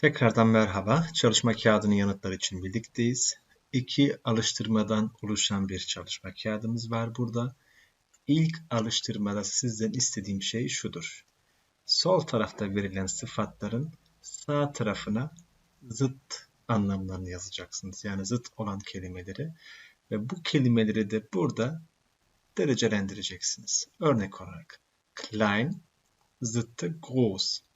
Tekrardan merhaba. Çalışma kağıdının yanıtları için birlikteyiz. İki alıştırmadan oluşan bir çalışma kağıdımız var burada. İlk alıştırmada sizden istediğim şey şudur. Sol tarafta verilen sıfatların sağ tarafına zıt anlamlarını yazacaksınız. Yani zıt olan kelimeleri ve bu kelimeleri de burada derecelendireceksiniz. Örnek olarak klein zıttı groß.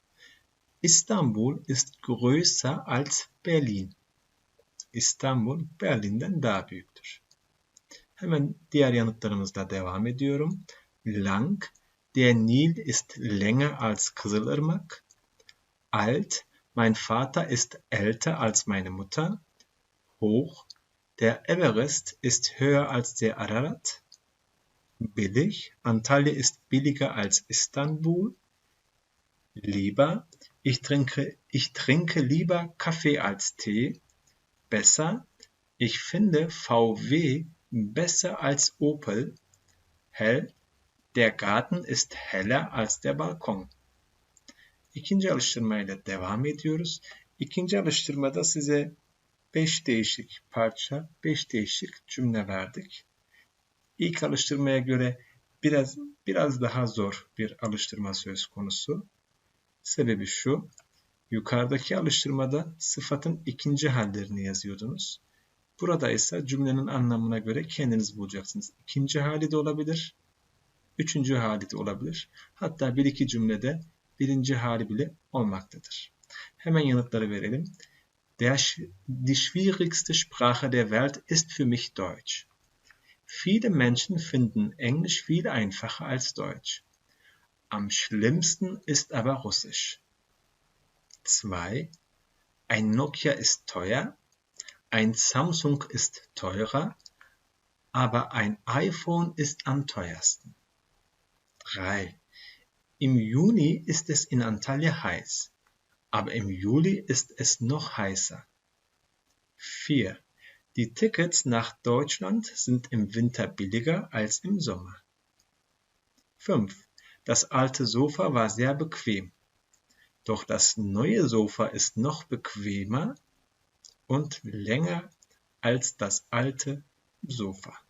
İstanbul ist größer als Berlin. İstanbul Berlin'den daha büyüktür. Hemen diğer yanıtlarımızla devam ediyorum. Lang, der Nil ist länger als Kızılırmak. Alt, mein Vater ist älter als meine Mutter. Hoch, der Everest ist höher als der Ararat. Billig, Antalya ist billiger als Istanbul. Lieber, ich trinke, ich trinke lieber Kaffee als Tee. Besser, ich finde VW besser als Opel. Hell, der Garten ist heller als der Balkon. İkinci alıştırmayla devam ediyoruz. İkinci alıştırmada size 5 değişik parça, 5 değişik cümle verdik. İlk alıştırmaya göre biraz biraz daha zor bir alıştırma söz konusu. Sebebi şu, yukarıdaki alıştırmada sıfatın ikinci hallerini yazıyordunuz. Burada ise cümlenin anlamına göre kendiniz bulacaksınız. İkinci hali de olabilir, üçüncü hali de olabilir. Hatta bir iki cümlede birinci hali bile olmaktadır. Hemen yanıtları verelim. Der, die schwierigste Sprache der Welt ist für mich Deutsch. Viele Menschen finden Englisch viel einfacher als Deutsch. Am schlimmsten ist aber Russisch. 2. Ein Nokia ist teuer, ein Samsung ist teurer, aber ein iPhone ist am teuersten. 3. Im Juni ist es in Antalya heiß, aber im Juli ist es noch heißer. 4. Die Tickets nach Deutschland sind im Winter billiger als im Sommer. 5. Das alte Sofa war sehr bequem. Doch das neue Sofa ist noch bequemer und länger als das alte Sofa.